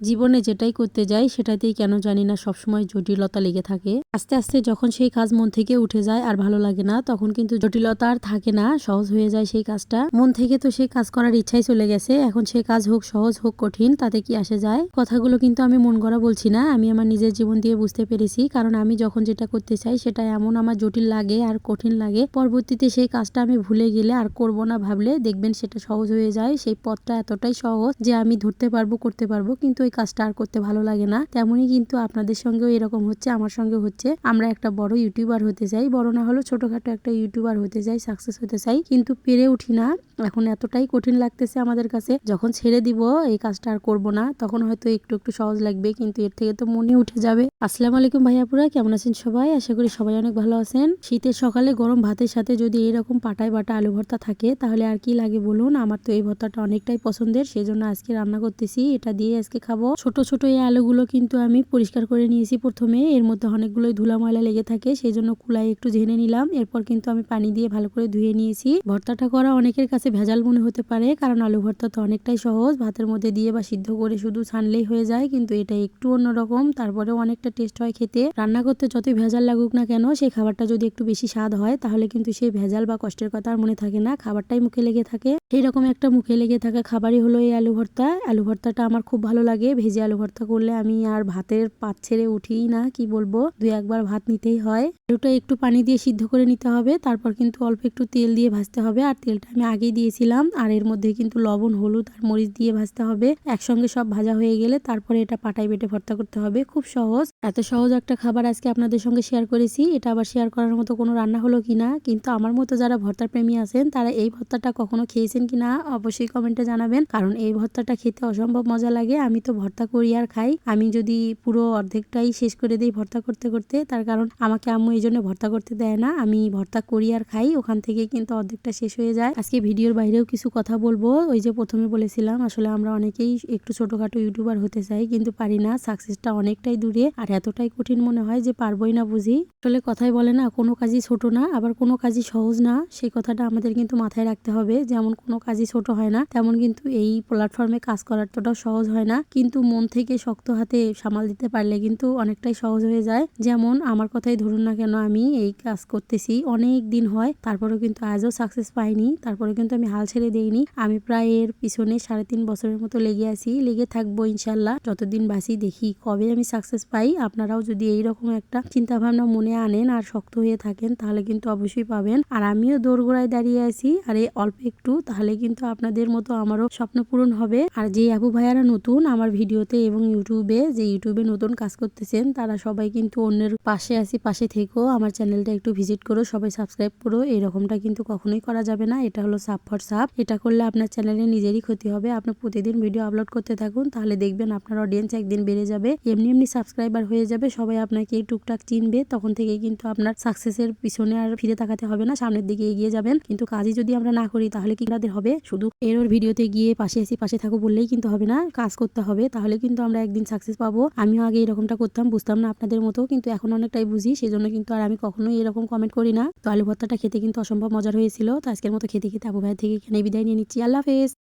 জীবনে যেটাই করতে যাই, সেটাতেই কেন জানি না সবসময় জটিলতা লেগে থাকে। আস্তে আস্তে যখন সেই কাজ মন থেকে উঠে যায় আর ভালো লাগে না, তখন কিন্তু জটিলতা আর থাকে না, সহজ হয়ে যায় সেই কাজটা। মন থেকে তো সেই কাজ করার ইচ্ছাই চলে গেছে, এখন সেই কাজ হোক সহজ হোক কঠিন, তাতে কি আসে যায়? কথাগুলো কিন্তু আমি মন গড়া বলছি না, আমি আমার নিজের জীবন দিয়ে বুঝতে পেরেছি, কারণ আমি যখন যেটা করতে চাই, সেটা এমন আমার জটিল লাগে আর কঠিন লাগে। পরবর্তীতে সেই কাজটা আমি ভুলে গেলে আর করব না ভাবলে, দেখবেন সেটা সহজ হয়ে যায়, সেই পথটা এতটাই সহজ যে আমি ধরতে পারব, করতে পারব, কিন্তু ওই কাজটা আর করতে ভালো লাগে না। তেমনই কিন্তু আপনাদের সঙ্গেও এরকম হচ্ছে, আমার সঙ্গে হচ্ছে। আমরা একটা বড় ইউটিউবার হতে চাই, বড় না হলেও ছোটখাটো একটা ইউটিউবার হতে চাই সাকসেস হতে চাই। কিন্তু পেরে উঠি না। এখন এতটাই কঠিন লাগতেছে আমাদের কাছে, যখন ছেড়ে দিব, এই কাজটা আর করব না, তখন হয়তো একটু একটু সহজ লাগবে, কিন্তু এর থেকে তো মনে উঠে যাবে। আসসালামু আলাইকুম ভাইয়াপুরা কেমন আছেন সবাই? আশা করি সবাই অনেক ভালো আছেন। শীতের সকালে গরম ভাতের সাথে যদি এরকম পাটায় বাটা আলু ভর্তা থাকে, তাহলে আর কি লাগে বলুন? আমার তো এই ভর্তাটা অনেকটাই পছন্দের, সেজন্য আজকে রান্না করতেছি। এটা দিয়ে আজকে খাব ছোট ছোট এই আলুগুলো কিন্তু আমি পরিষ্কার করে নিয়েছি প্রথমে। এর মধ্যে অনেকগুলোই ধুলা ময়লা লেগে থাকে, সেই জন্য কুলাই একটু ঝেনে নিলাম। এরপর কিন্তু আমি পানি দিয়ে ভালো করে ধুয়ে নিয়েছি। ভর্তাটা করা অনেকের কাছে ভেজাল মনে হতে পারে, কারণ আলু ভর্তা তো অনেকটাই সহজ। ভাতের মধ্যে দিয়ে বা সিদ্ধ করে শুধু ছানলেই হয়ে যায়, কিন্তু এটা একটু অন্যরকম। তারপরেও অনেকটা টেস্ট হয় খেতে। রান্না করতে যতই ভেজাল লাগুক না কেন, সেই খাবারটা যদি একটু বেশি স্বাদ হয়, তাহলে কিন্তু সেই ভেজাল বা কষ্টের কথা আর মনে থাকে না। খাবারটাই মুখে লেগে থাকে। সেই রকম একটা মুখে লেগে থাকা খাবারই হলো এই আলু ভর্তা। আলু ভর্তাটা আমার খুব ভালো লাগে। ভেজে আলু ভর্তা করলে আমি আর ভাতের পাত ছেড়ে উঠিই না, কি বলব? দুই একবার ভাত নিতেই হয়। আলুটা একটু পানি দিয়ে সিদ্ধ করে নিতে হবে, তারপর কিন্তু অল্প একটু তেল দিয়ে ভাজতে হবে। আর তেলটা আমি আগেই দিয়েছিলাম, আর এর মধ্যে কিন্তু লবণ, হলুদ আর মরিচ দিয়ে ভাজতে হবে। একসঙ্গে সব ভাজা হয়ে গেলে তারপরে এটা পাটাই বেটে ভর্তা করতে হবে। খুব সহজ। এত সহজ একটা খাবার আজকে আপনাদের সঙ্গে শেয়ার করেছি। এটা আবার শেয়ার করার মতো কোনো রান্না হলো কিনা কিন্তু আমার মতো যারা ভর্তার প্রেমী আছেন, তারা এই ভর্তাটা কখনো খেয়েছেন কিনা অবশ্যই কমেন্টে জানাবেন। কারণ এই ভর্তাটা খেতে অসম্ভব মজা লাগে। আমি তো ভর্তা করি আর খাই। আমি যদি পুরো অর্ধেকটাই শেষ করে দিই ভর্তা করতে করতে, তার কারণ আমাকে আম্মু এই জন্য ভর্তা করতে দেয় না। আমি ভর্তা করি আর খাই, ওখান থেকে কিন্তু অর্ধেকটা শেষ হয়ে যায়। আজকে ভিডিওর বাইরেও কিছু কথা বলব। ওই যে প্রথমে বলেছিলাম, আসলে আমরা অনেকেই একটু ছোটখাটো ইউটিউবার হতে চাই, কিন্তু পারি না। সাকসেসটা অনেকটাই দূরে, আর এতটাই কঠিন মনে হয় যে পারবোই না বুঝি। আসলে কথাই বলে না, কোনো কাজই ছোট না, আবার কোনো কাজই সহজ না। সেই কথাটা আমাদের কিন্তু মাথায় রাখতে হবে, যেমন কোনো কাজই ছোট হয় না, তেমন কিন্তু এই প্ল্যাটফর্মে কাজ করাটাও সহজ হয় না। কিন্তু মন থেকে শক্ত হাতে সামাল দিতে পারলে কিন্তু অনেকটাই সহজ হয়ে যায়। যেমন, আমার কথাই ধরুন না কেন, আমি এই কাজ করতেছি, অনেক দিন হয়, তারপরেও কিন্তু আজও সাকসেস পাইনি তারপরে কিন্তু আমি হাল ছেড়ে দেইনি। আমি প্রায় এর পিছনে সাড়ে তিন বছরের মতো লেগে আছি, লেগে থাকব ইনশাল্লাহ। যতদিন বাসি দেখি কবে আমি সাকসেস পাই, আপনারাও যদি এইরকম একটা চিন্তা ভাবনা মনে আনেন আর শক্ত হয়ে থাকেন, তাহলে কিন্তু অবশ্যই পাবেন। আর আমিও দোরগোড়ায় দাঁড়িয়ে আছি, আর এই অল্প একটু, তাহলে কিন্তু আপনাদের মতো আমারও স্বপ্ন পূরণ হবে। আর যে আপু ভাইয়ারা নতুন, আমার ভিডিওতে এবং ইউটিউবে যে ইউটিউবে নতুন কাজ করতেছেন, তারা সবাই কিন্তু অন্যের পাশে আসি পাশে থেকেও আমার চ্যানেলটা একটু ভিজিট করো, সবাই সাবস্ক্রাইব করো। এরকমটা কিন্তু কখনোই করা যাবে না। এটা হলো সাপ ফর সাপ এটা করলে আপনার চ্যানেলে নিজেরই ক্ষতি হবে। আপনি প্রতিদিন ভিডিও আপলোড করতে থাকুন, তাহলে দেখবেন আপনার অডিয়েন্স একদিন বেড়ে যাবে। এমনি এমনি সাবস্ক্রাইবার হয়ে যাবে। সবাই আপনাকে টুকটাক চিনবে। তখন থেকে কিন্তু আপনার সাকসেসের পিছনে আর ফিরে তাকাতে হবে না। সামনের দিকে এগিয়ে যাবেন। কিন্তু কাজই যদি আমরা না করি, তাহলে কি আমাদের হবে? শুধু এর ভিডিওতে গিয়ে পাশে আসি পাশে থাকো বললেই কিন্তু হবে না। কাজ করতে হবে। তাহলে কিন্তু আমরা একদিন সাকসেস পাবো। আমিও আগে এরকমটা করতাম, বুঝতাম না আপনাদের মতো, কিন্তু এখন অনেকটাই বুঝি সেই জন্য কিন্তু আর আমি কখনোই এরকম কমেন্ট করি না। তো আলু ভর্তাটা খেতে কিন্তু অসম্ভব মজার হয়েছিল, তো আজকের মতো খেতে খেতে আবু ভাই থেকে এখানে বিদায় নিয়ে নিচ্ছি। আল্লাহ হাফেজ!